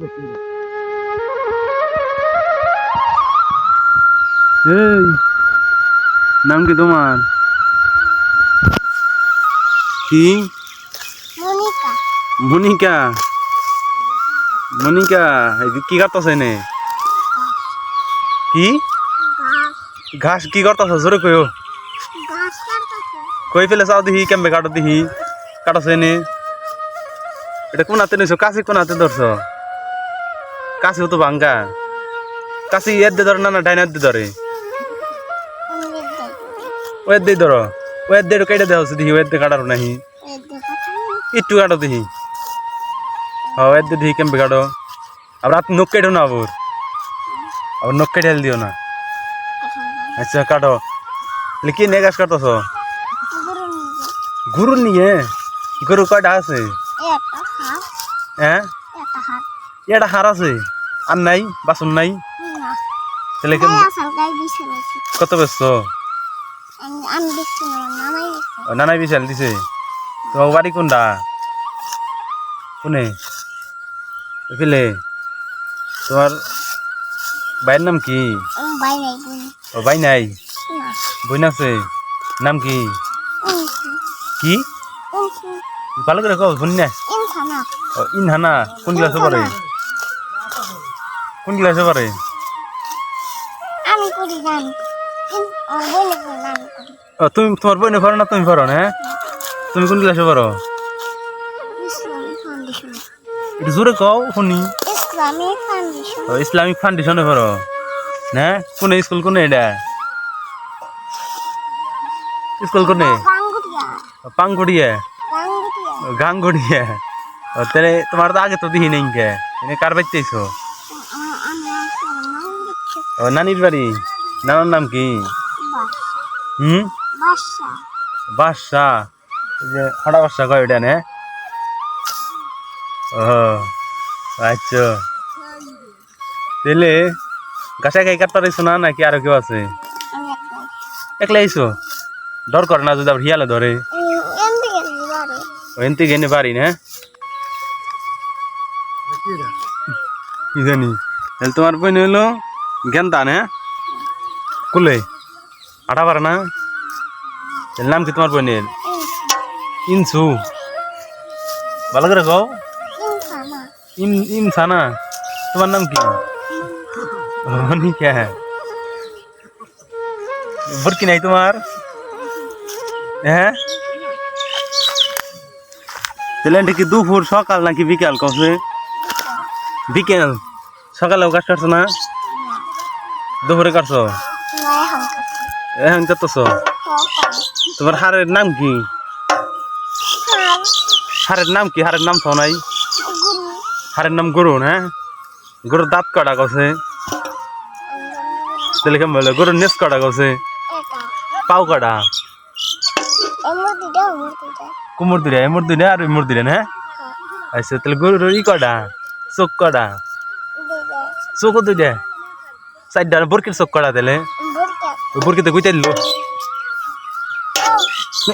এই নাম কি তোমার? কি? মনিকা। মনিকা? মনিকা কি করতেছ এনে? কি? ঘাস কি করতেছ জোরে কইও। কই ফেলে চাও দিহি কেমবে কাটো দিহি কাটছ এনে। এটা কোন হাতে নিছো? কাশি কোন হাতে ধরছ? কাশিও তো ভাঙ্গা। কাশি এর দিয়ে ধরে না না ডাইনার দিয়ে ধরে। ওয়ের দিয়ে ধরো। ওয়ের দিয়ে কেটে দেওয়া হচ্ছে দিহি ওয়ের দিয়ে কাটারো নাহি। একটু কাটো দিহি হ্যাঁ ওয়ের দিয়ে দিহি কেমবে কাটো। আবার আপনি নখ কেটো না আবার। আবার নখ কেটে দিও না। আচ্ছা কাটো। তাহলে কি নিয়ে গাছ কাটছ গরু নিজে গরু নিয়ে? গরু কয়টা আছে? হ্যাঁ? এটা হার আছে? আর নাই বাসন নাই? তাহলে কত ব্যস্ত? নানাই বিশাল দিছে? তোমার বাড়ি কোনটা? কোনে? এফেলে? তোমার ভাইয়ের নাম কি? ও ভাই নাই? বোন আছে? নাম কি? কি? ভালো করে কও বোন না। ইনহানা কোন ক্লাসে পড়ে? কোন ক্লাসে পড়ে আমি করি ও তুমি তোমার বোনে পড়ো না তুমি পড়ো না হ্যাঁ? তুমি কোন ক্লাসে ফাউন্ডেশন একটু জোরে কও শুনি। ইসলামিক ফাউন্ডেশন ও ইসলামিক ফাউন্ডেশনে পড়ো না? কোন স্কুল কোন এটা? স্কুল কোনে? পাঙ্গুড়িয়া গাঙ্গুড়িয়া তাহলে তোমার তো আগে তো দিহি নেই কে। এনে কার বাচ্চাইছো ও নানির বাড়ি। নানার নাম কি? হুম? বাসা। বাদশা যে হাঁটা বাদশা কয় ওটা নে? ও আচ্ছা। তাহলে গাছে গাই কাটতে পারিস না নাকি আরও কেউ আছে? একলা আইসো। ডর করে না যদি আবার হিয়ালে ধরে। এমনি গেলি বারে ওখান থেকে এনে পারি না? কি জানি। তাহলে তোমার বোন হইল গেন্দান হ্যাঁ? কুলে, আটা পারে না? তাহলে নাম কি তোমার বোনের ইনসু। ভালো করে কও। ইন, ইনসানা। তোমার নাম কি? অনিকা। বুরকি নাই তোমার? হ্যাঁ? তাহলে এটা কি দুপুর, সকাল নাকি বিকাল? কসে বিকেল। সকালেও কাজ কাটছো না? দুপুরে কাটছো না এখন কাছে কাটছো তোমার হারের নাম কি? হারের নাম কি? হারের নাম তো নাই। হারের নাম গরু না গরুর দাঁত কটা গছে। তাহলে কেমন বলে গরুর নেস কটা এটা পাও কটা? কুমুর দিলে, এমুর দিলে, আর মুর দিলে হ্যাঁ আচ্ছা তাহলে গরুর ই কটা, চোখ কটা। চোখ দুইটা চারটা বরকির চোখ তাহলে বুড়কা ওই বরকিতে গুইতে দিল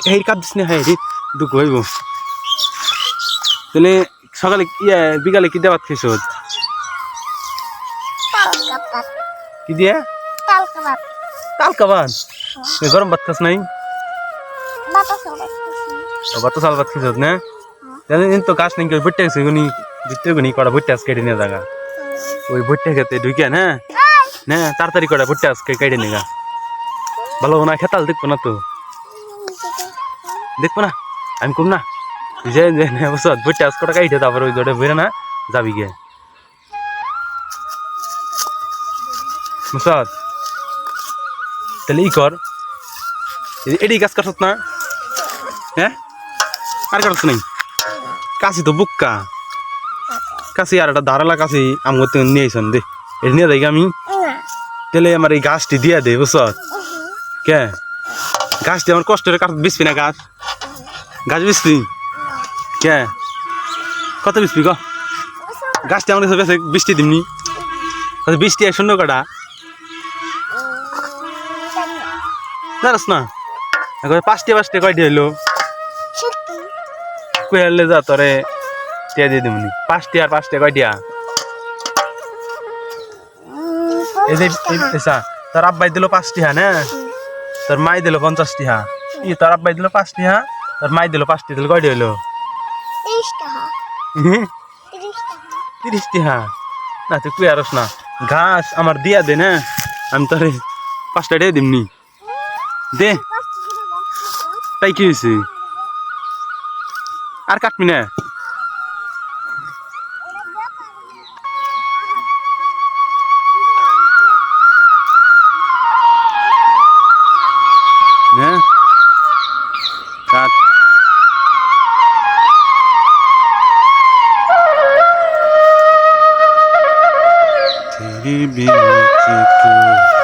হেই কাপ দিস না হ্যাঁ রে দুঃখ হইব তাহলে সকালে ইয়ে বিকালে কি দেওয়াত খেয়েছ কি দিয়ে? তাল কাপাত তাল কাবান এ গরম ভাত খাস নাই? বাতাস ও ভাত ভাত খেয়েছ না? জানি তো গাছ নাকি বইটা গেছে গুনি? ভিতরে গুনি বইটা আজকে কেটে নিয়ে জায়গা ওই বইটা খেতে ঢুকিয়া, না। না, তাড়াতাড়ি কটা বইটা আজকে কেটে নিগা ভালো না খেতাল দেখব না তো। দেখব না, আমি কম না। যে যে বসত বইটা আজ কটা কাইটে তারপর ওই জোরে বেরে না, যাবি গে। মুসাদ, তাহলে ই কর। এ- এডি গাছ কাটছত না? হ্যাঁ? আর কাটছ নাই? কাশি তো বুক্কা। কাশি আর একটা ধারালা কাশি আমি করতে নিয়ে আইসন দে। এটা নিয়ে যাই আমি। তাহলে আমার এই গাছটি দিয়া দে বুঝছত কে? গাছটি আমার কষ্ট করে কাট বিসবি না গাছ? গাছ বিসবি কে? কত বিসবি ক গাছটি আমার কাছে বৃষ্টি দিমনি। কত বৃষ্টি আর শূন্য কটা? জানাস না? এখন পাঁচটি পাঁচটি কয়টি হইল? কুয়ালে যা তোরে টিয়া দিয়ে দিমনি পাঁচটি আর পাঁচটি কয়টিয়া? এই যে এই এসা তোর আব্বাই দিল পাঁচটি হা না? তোর মাই দিল পঞ্চাশটি হা ই তোর আব্বাই দিল পাঁচটি হা তোর মাই দিল পাঁচটি দিল কয়টি হইল? তিরিশ টাকা তিরিশটি হা না তুই কুই আরস না। ঘাস আমার দিয়া দে না আমি তোরে পাঁচটা দিয়ে দিমনি। দে। তাই কি হয়েছে আর কাটবি না? proibido tudo.